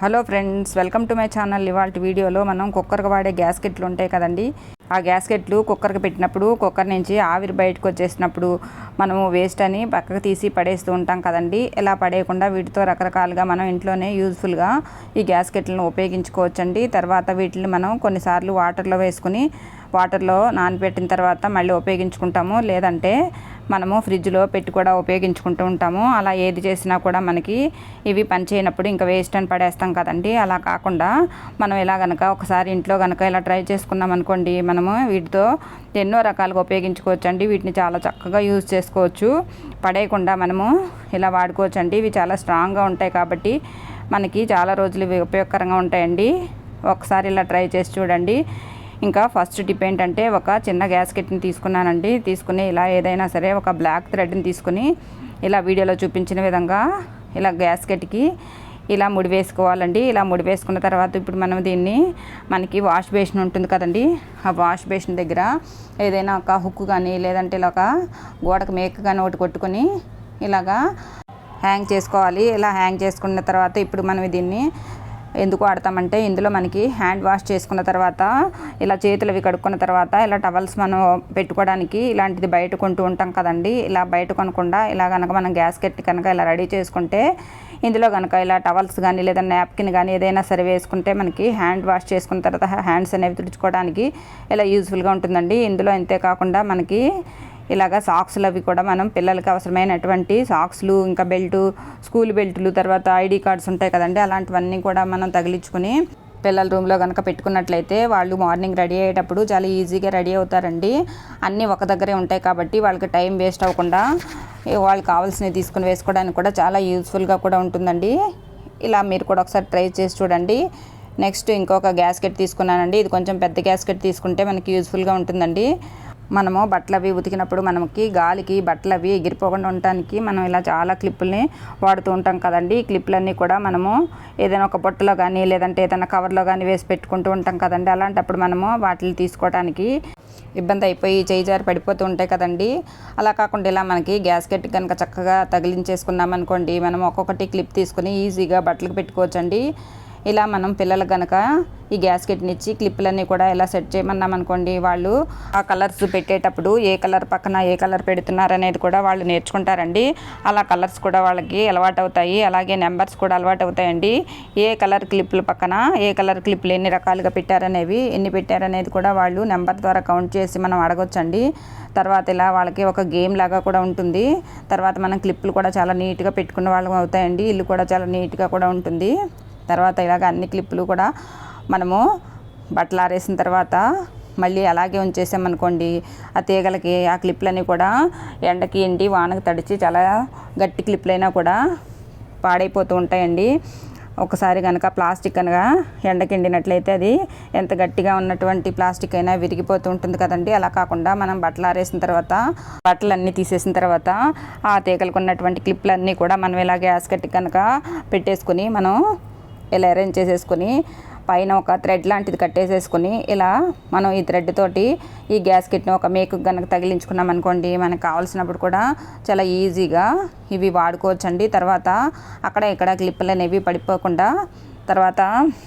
Hello friends welcome to my channel. ఇవాళ వీడియోలో మనం కుక్కర్కి వాడే గ్యాస్కెట్లు ఉంటాయి కదండి. ఆ గ్యాస్కెట్లు కుక్కర్కి పెట్టినప్పుడు కుక్కర్ నుంచి ఆవిరి బయటకు వచ్చేసినప్పుడు మనము వేస్ట్ అని పక్కకు తీసి పడేస్తూ ఉంటాం కదండి. ఇలా పడేయకుండా వీటితో రకరకాలుగా మనం ఇంట్లోనే యూజ్ఫుల్గా ఈ గ్యాస్కెట్లను ఉపయోగించుకోవచ్చండి. తర్వాత వీటిని మనం కొన్నిసార్లు వాటర్లో వేసుకుని వాటర్లో నానబెట్టిన తర్వాత మళ్ళీ ఉపయోగించుకుంటాము. లేదంటే మనము ఫ్రిడ్జ్లో పెట్టి కూడా ఉపయోగించుకుంటూ ఉంటాము. అలా ఏది చేసినా కూడా మనకి ఇవి పనిచేయనప్పుడు ఇంకా వేస్ట్ అని పడేస్తాం కదండి. అలా కాకుండా మనం ఇలా కనుక ఒకసారి ఇంట్లో కనుక ఇలా ట్రై చేసుకున్నాం అనుకోండి మనము వీటితో ఎన్నో రకాలుగా ఉపయోగించుకోవచ్చు అండి వీటిని చాలా చక్కగా యూజ్ చేసుకోవచ్చు. పడేయకుండా మనము ఇలా వాడుకోవచ్చు అండి ఇవి చాలా స్ట్రాంగ్గా ఉంటాయి కాబట్టి మనకి చాలా రోజులు ఇవి ఉపయోగకరంగా ఉంటాయండి. ఒకసారి ఇలా ట్రై చేసి చూడండి. ఇంకా ఫస్ట్ టిప్ ఏంటంటే ఒక చిన్న గ్యాస్కెట్ని తీసుకున్నానండి. తీసుకుని ఇలా ఏదైనా సరే ఒక బ్లాక్ థ్రెడ్ని తీసుకుని ఇలా వీడియోలో చూపించిన విధంగా ఇలా గ్యాస్కెట్కి ఇలా ముడి వేసుకోవాలండి. ఇలా ముడి వేసుకున్న తర్వాత ఇప్పుడు మనం దీన్ని మనకి వాష్ బేసిన్ ఉంటుంది కదండి. ఆ వాష్ బేసిన్ దగ్గర ఏదైనా ఒక హుక్ కానీ లేదంటే ఇలా ఒక గోడకు మేక కానీ ఒకటి కొట్టుకొని ఇలాగా హ్యాంగ్ చేసుకోవాలి. ఇలా హ్యాంగ్ చేసుకున్న తర్వాత ఇప్పుడు మనం దీన్ని ఎందుకు వాడతామంటే ఇందులో మనకి హ్యాండ్ వాష్ చేసుకున్న తర్వాత ఇలా చేతులు అవి కడుక్కున్న తర్వాత ఇలా టవల్స్ మనం పెట్టుకోవడానికి ఇలాంటిది బయట కొంటూ ఉంటాం కదండి. ఇలా బయట కొనకుండా ఇలా కనుక మనం గ్యాస్ కట్టి కనుక ఇలా రెడీ చేసుకుంటే ఇందులో కనుక ఇలా టవల్స్ కానీ లేదా నాప్కిన్ కానీ ఏదైనా సరే వేసుకుంటే మనకి హ్యాండ్ వాష్ చేసుకున్న తర్వాత హ్యాండ్స్ అనేవి తుడుచుకోవడానికి ఇలా యూజ్ఫుల్గా ఉంటుందండి. ఇందులో అంతే కాకుండా మనకి ఇలాగ సాక్స్లు అవి కూడా మనం పిల్లలకి అవసరమైనటువంటి సాక్స్లు ఇంకా బెల్టు స్కూల్ బెల్టులు తర్వాత ఐడి కార్డ్స్ ఉంటాయి కదండి అలాంటివన్నీ కూడా మనం తగిలించుకుని పిల్లల రూమ్లో కనుక పెట్టుకున్నట్లయితే వాళ్ళు మార్నింగ్ రెడీ అయ్యేటప్పుడు చాలా ఈజీగా రెడీ అవుతారండి. అన్నీ ఒక దగ్గరే ఉంటాయి కాబట్టి వాళ్ళకి టైం వేస్ట్ అవ్వకుండా వాళ్ళకి కావాల్సినవి తీసుకుని వేసుకోవడానికి కూడా చాలా యూస్ఫుల్గా కూడా ఉంటుందండి. ఇలా మీరు కూడా ఒకసారి ట్రై చేసి చూడండి. నెక్స్ట్ ఇంకొక గ్యాస్కెట్ తీసుకున్నానండి. ఇది కొంచెం పెద్ద గ్యాస్కెట్ తీసుకుంటే మనకి యూస్ఫుల్గా ఉంటుందండి. మనము బట్టలు అవి ఉతికినప్పుడు మనకి గాలికి బట్టలు అవి ఎగిరిపోకుండా ఉండటానికి మనం ఇలా చాలా క్లిప్పుల్ని వాడుతూ ఉంటాం కదండి. ఈ క్లిప్పులన్నీ కూడా మనము ఏదైనా ఒక బొట్టలో కానీ లేదంటే ఏదైనా కవర్లో కానీ వేసి పెట్టుకుంటూ ఉంటాం కదండి. అలాంటప్పుడు మనము వాటిని తీసుకోవడానికి ఇబ్బంది అయిపోయి చేయి జారి పడిపోతూ ఉంటాయి కదండి. అలా కాకుండా ఇలా మనకి గ్యాస్కెట్ కనుక చక్కగా తగిలించేసుకున్నాం అనుకోండి మనం ఒక్కొక్కటి క్లిప్ తీసుకుని ఈజీగా బట్టలకు పెట్టుకోవచ్చండి. ఇలా మనం పిల్లలకు కనుక ఈ గ్యాస్కెట్ని ఇచ్చి క్లిప్పులన్నీ కూడా ఇలా సెట్ చేయమన్నాం అనుకోండి వాళ్ళు ఆ కలర్స్ పెట్టేటప్పుడు ఏ కలర్ పక్కన ఏ కలర్ పెడుతున్నారు అనేది కూడా వాళ్ళు నేర్చుకుంటారండి. అలా కలర్స్ కూడా వాళ్ళకి అలవాటు అవుతాయి అలాగే నెంబర్స్ కూడా అలవాటు అవుతాయండి ఏ కలర్ క్లిప్పుల పక్కన ఏ కలర్ క్లిప్పులు ఎన్ని రకాలుగా పెట్టారనేవి ఎన్ని పెట్టారనేది కూడా వాళ్ళు నెంబర్ ద్వారా కౌంట్ చేసి మనం అడగొచ్చండి. తర్వాత ఇలా వాళ్ళకి ఒక గేమ్ లాగా కూడా ఉంటుంది. తర్వాత మనం క్లిప్పులు కూడా చాలా నీట్గా పెట్టుకున్న వాళ్ళం అవుతాయండి. ఇల్లు కూడా చాలా నీట్గా కూడా ఉంటుంది. తర్వాత ఇలాగ అన్ని క్లిప్పులు కూడా మనము బట్టలు ఆరేసిన తర్వాత మళ్ళీ అలాగే ఉంచేసామనుకోండి ఆ తీగలకి ఆ క్లిప్లన్నీ కూడా ఎండకి ఎండి వానకు తడిచి చాలా గట్టి క్లిప్లైనా కూడా పాడైపోతూ ఉంటాయండి. ఒకసారి కనుక ప్లాస్టిక్ కనుక ఎండకి ఎండినట్లయితే అది ఎంత గట్టిగా ఉన్నటువంటి ప్లాస్టిక్ అయినా విరిగిపోతూ ఉంటుంది కదండి. అలా కాకుండా మనం బట్టలు ఆరేసిన తర్వాత బట్టలన్నీ తీసేసిన తర్వాత ఆ తీగలకు ఉన్నటువంటి క్లిప్లన్నీ కూడా మనం ఇలా గ్యాస్ కట్టి కనుక పెట్టేసుకుని మనం ఇలా అరేంజ్ చేసేసుకొని పైన ఒక థ్రెడ్ లాంటిది కట్టేసేసుకుని ఇలా మనం ఈ థ్రెడ్ తోటి ఈ గ్యాస్ కిట్ని ఒక మేకు కనుక తగిలించుకున్నాం అనుకోండి మనకు కావాల్సినప్పుడు కూడా చాలా ఈజీగా ఇవి వాడుకోవచ్చండి. తర్వాత అక్కడ ఇక్కడ క్లిప్పులు అనేవి పడిపోకుండా తర్వాత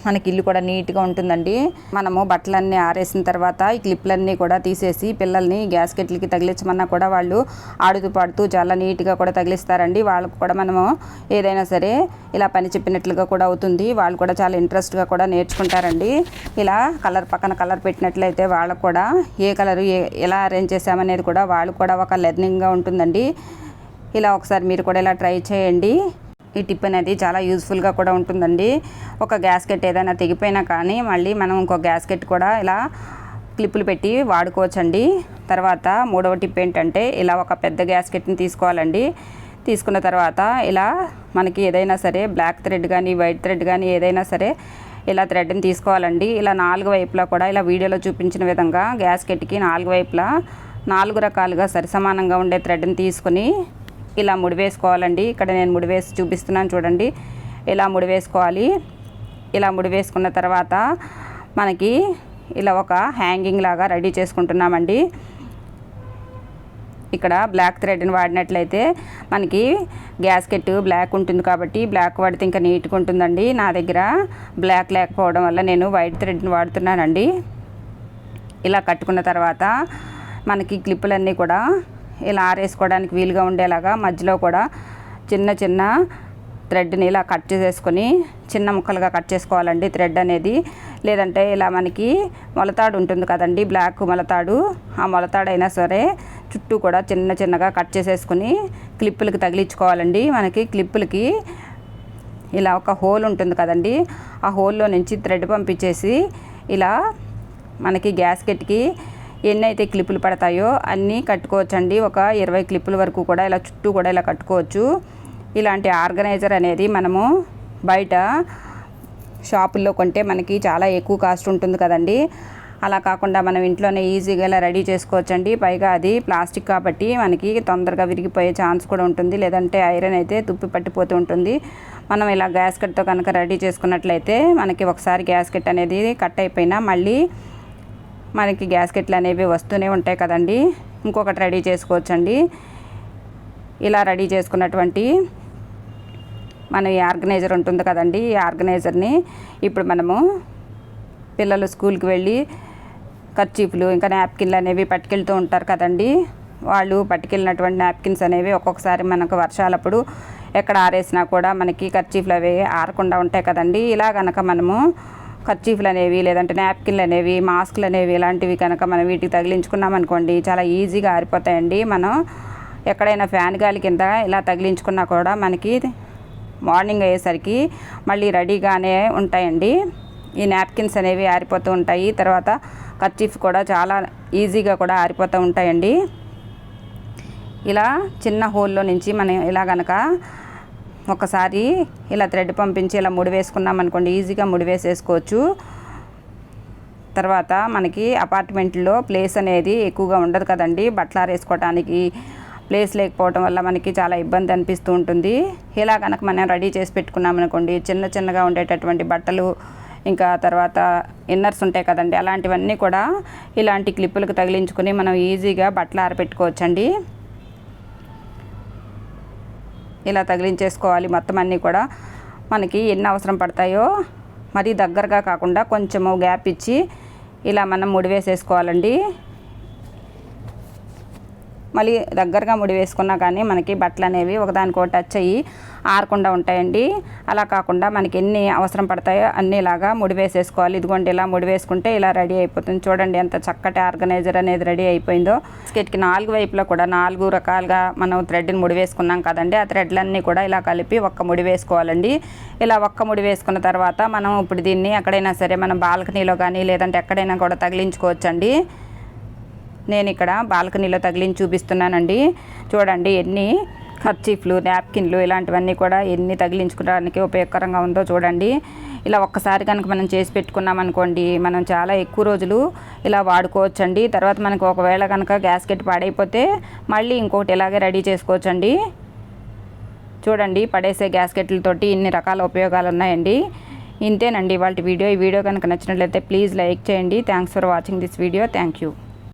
మనకి ఇల్లు కూడా నీట్గా ఉంటుందండి. మనము బట్టలన్నీ ఆరేసిన తర్వాత ఈ క్లిప్లన్నీ కూడా తీసేసి పిల్లల్ని గ్యాస్ కెట్లకి తగిలించమన్నా కూడా వాళ్ళు ఆడుతూ పాడుతూ చాలా నీట్గా కూడా తగిలిస్తారండి. వాళ్ళకు కూడా మనము ఏదైనా సరే ఇలా పని చెప్పినట్లుగా కూడా అవుతుంది. వాళ్ళు కూడా చాలా ఇంట్రెస్ట్గా కూడా నేర్చుకుంటారండి. ఇలా కలర్ పక్కన కలర్ పెట్టినట్లయితే వాళ్ళకు కూడా ఏ కలర్ ఏ ఎలా అరేంజ్ చేసామనేది కూడా వాళ్ళు కూడా ఒక లెర్నింగ్గా ఉంటుందండి. ఇలా ఒకసారి మీరు కూడా ఇలా ట్రై చేయండి. ఈ టిప్ అనేది చాలా యూజ్ఫుల్గా కూడా ఉంటుందండి. ఒక గ్యాస్కెట్ ఏదైనా తెగిపోయినా కానీ మళ్ళీ మనం ఇంకో గ్యాస్కెట్ కూడా ఇలా క్లిప్పులు పెట్టి వాడుకోవచ్చండి. తర్వాత మూడవ టిప్ ఏంటంటే ఇలా ఒక పెద్ద గ్యాస్కెట్ని తీసుకోవాలండి. తీసుకున్న తర్వాత ఇలా మనకి ఏదైనా సరే బ్లాక్ థ్రెడ్ కానీ వైట్ థ్రెడ్ కానీ ఏదైనా సరే ఇలా థ్రెడ్ని తీసుకోవాలండి. ఇలా నాలుగు వైపులా కూడా ఇలా వీడియోలో చూపించిన విధంగా గ్యాస్కెట్కి నాలుగు వైపులా నాలుగు రకాలుగా సరిసమానంగా ఉండే థ్రెడ్ని తీసుకుని ఇలా ముడివేసుకోవాలండి ఇక్కడ నేను ముడివేసి చూపిస్తున్నాను చూడండి. ఇలా ముడివేసుకోవాలి ఇలా ముడివేసుకున్న తర్వాత మనకి ఇలా ఒక హ్యాంగింగ్ లాగా రెడీ చేసుకుంటున్నామండి. ఇక్కడ బ్లాక్ థ్రెడ్ని వాడినట్లయితే మనకి గ్యాస్కెట్ బ్లాక్ ఉంటుంది కాబట్టి బ్లాక్ వాడితే ఇంకా నీట్గా ఉంటుందండి. నా దగ్గర బ్లాక్ లేకపోవడం వల్ల నేను వైట్ థ్రెడ్ని వాడుతున్నానండి. ఇలా కట్టుకున్న తర్వాత మనకి క్లిప్పులన్నీ కూడా ఇలా ఆరేసుకోవడానికి వీలుగా ఉండేలాగా మధ్యలో కూడా చిన్న చిన్న థ్రెడ్ని ఇలా కట్ చేసేసుకొని చిన్న ముక్కలుగా కట్ చేసుకోవాలండి. థ్రెడ్ అనేది లేదంటే ఇలా మనకి మొలతాడు ఉంటుంది కదండి బ్లాక్ మొలతాడు. ఆ మొలతాడైనా సరే చుట్టూ కూడా చిన్న చిన్నగా కట్ చేసేసుకుని క్లిప్పులకి తగిలించుకోవాలండి. మనకి క్లిప్పులకి ఇలా ఒక హోల్ ఉంటుంది కదండి ఆ హోల్లో నుంచి థ్రెడ్ పంపించేసి ఇలా మనకి గ్యాస్కెట్కి ఎన్ని అయితే క్లిప్పులు పడతాయో అన్నీ కట్టుకోవచ్చండి. ఒక ఇరవై క్లిప్పుల వరకు కూడా ఇలా చుట్టూ కూడా ఇలా కట్టుకోవచ్చు. ఇలాంటి ఆర్గనైజర్ అనేది మనము బయట షాపుల్లో కొంటే మనకి చాలా ఎక్కువ కాస్ట్ ఉంటుంది కదండి. అలా కాకుండా మనం ఇంట్లోనే ఈజీగా ఇలా రెడీ చేసుకోవచ్చండి. పైగా అది ప్లాస్టిక్ కాబట్టి మనకి తొందరగా విరిగిపోయే ఛాన్స్ కూడా ఉంటుంది. లేదంటే ఐరన్ అయితే తుప్పి పట్టిపోతూ ఉంటుంది. మనం ఇలా గ్యాస్ కట్తో కనుక రెడీ చేసుకున్నట్లయితే మనకి ఒకసారి గ్యాస్ కట్ అనేది కట్ అయిపోయినా మళ్ళీ మనకి గ్యాస్కెట్లు అనేవి వస్తూనే ఉంటాయి కదండి. ఇంకొకటి రెడీ చేసుకోవచ్చండి. ఇలా రెడీ చేసుకున్నటువంటి మన ఈ ఆర్గనైజర్ ఉంటుంది కదండి. ఈ ఆర్గనైజర్ని ఇప్పుడు మనము పిల్లలు స్కూల్కి వెళ్ళి కర్చీఫ్లు ఇంకా నాప్కిన్లు అనేవి పట్టుకెళ్తూ ఉంటారు కదండి. వాళ్ళు పట్టుకెళ్ళినటువంటి నాప్కిన్స్ అనేవి ఒక్కొక్కసారి మనకు వర్షాలప్పుడు ఎక్కడ ఆరేసినా కూడా మనకి కర్చీఫ్లు అవి ఆరకుండా ఉంటాయి కదండి. ఇలా కనుక మనము కర్చీఫ్లు అనేవి లేదంటే నాప్కిన్లు అనేవి మాస్క్లు అనేవి ఇలాంటివి కనుక మనం వీటికి తగిలించుకున్నాం అనుకోండి చాలా ఈజీగా ఆరిపోతాయండి. మనం ఎక్కడైనా ఫ్యాన్ గాలి కింద ఇలా తగిలించుకున్నా కూడా మనకి మార్నింగ్ అయ్యేసరికి మళ్ళీ రెడీగానే ఉంటాయండి. ఈ నాప్కిన్స్ అనేవి ఆరిపోతూ ఉంటాయి. తర్వాత కర్చీఫ్ కూడా చాలా ఈజీగా కూడా ఆరిపోతూ ఉంటాయండి. ఇలా చిన్న హోల్లో నుంచి మనం ఇలా కనుక ఒకసారి ఇలా థ్రెడ్ పంపించి ఇలా ముడి వేసుకున్నాం అనుకోండి ఈజీగా ముడి వేసేసుకోవచ్చు. తర్వాత మనకి అపార్ట్మెంట్లో ప్లేస్ అనేది ఎక్కువగా ఉండదు కదండి బట్టలు ఆరేసుకోవడానికి ప్లేస్ లేకపోవడం వల్ల మనకి చాలా ఇబ్బంది అనిపిస్తూ ఉంటుంది. ఇలా కనుక మనం రెడీ చేసి పెట్టుకున్నాం అనుకోండి చిన్న చిన్నగా ఉండేటటువంటి బట్టలు ఇంకా తర్వాత ఇన్నర్స్ ఉంటాయి కదండి అలాంటివన్నీ కూడా ఇలాంటి క్లిప్పులకు తగిలించుకొని మనం ఈజీగా బట్టలు ఆరబెట్టుకోవచ్చండి ఇలా తగిలించేసుకోవాలి. మొత్తం అన్నీ కూడా మనకి ఎన్ని అవసరం పడతాయో మరీ దగ్గరగా కాకుండా కొంచెము గ్యాప్ ఇచ్చి ఇలా మనం ముడి వేసేసుకోవాలండి. మళ్ళీ దగ్గరగా ముడి వేసుకున్నా కానీ మనకి బట్టలు అనేవి ఒకదానికో టచ్ అయ్యి ఆరకుండా ఉంటాయండి. అలా కాకుండా మనకి ఎన్ని అవసరం పడతాయో అన్ని ఇలాగా ముడి వేసేసుకోవాలి. ఇదిగోండి ఇలా ముడి వేసుకుంటే ఇలా రెడీ అయిపోతుంది. చూడండి ఎంత చక్కటి ఆర్గనైజర్ అనేది రెడీ అయిపోయిందో. స్కెట్కి నాలుగు వైపులో కూడా నాలుగు రకాలుగా మనం థ్రెడ్ని ముడి వేసుకున్నాం కదండి. ఆ థ్రెడ్లన్నీ కూడా ఇలా కలిపి ఒక్క ముడి వేసుకోవాలండి. ఇలా ఒక్క ముడి వేసుకున్న తర్వాత మనం ఇప్పుడు దీన్ని ఎక్కడైనా సరే మనం బాల్కనీలో కానీ లేదంటే ఎక్కడైనా కూడా తగిలించుకోవచ్చండి. నేను ఇక్కడ బాల్కనీలో తగిలించి చూపిస్తున్నానండి. చూడండి ఎన్ని ఖర్చీఫ్లు నాప్కిన్లు ఇలాంటివన్నీ కూడా ఎన్ని తగిలించుకోవడానికి ఉపయోగకరంగా ఉందో చూడండి. ఇలా ఒక్కసారి కనుక మనం చేసి పెట్టుకున్నాం అనుకోండి మనం చాలా ఎక్కువ రోజులు ఇలా వాడుకోవచ్చండి. తర్వాత మనకు ఒకవేళ కనుక గ్యాస్కెట్ పాడైపోతే మళ్ళీ ఇంకోటి ఇలాగే రెడీ చేసుకోవచ్చండి. చూడండి పడేసే గ్యాస్కెట్లతోటి ఇన్ని రకాల ఉపయోగాలు ఉన్నాయండి ఇంతేనండి వాళ్ళ వీడియో. ఈ వీడియో కనుక నచ్చినట్లయితే ప్లీజ్ లైక్ చేయండి. Thanks for watching this video. Thank you.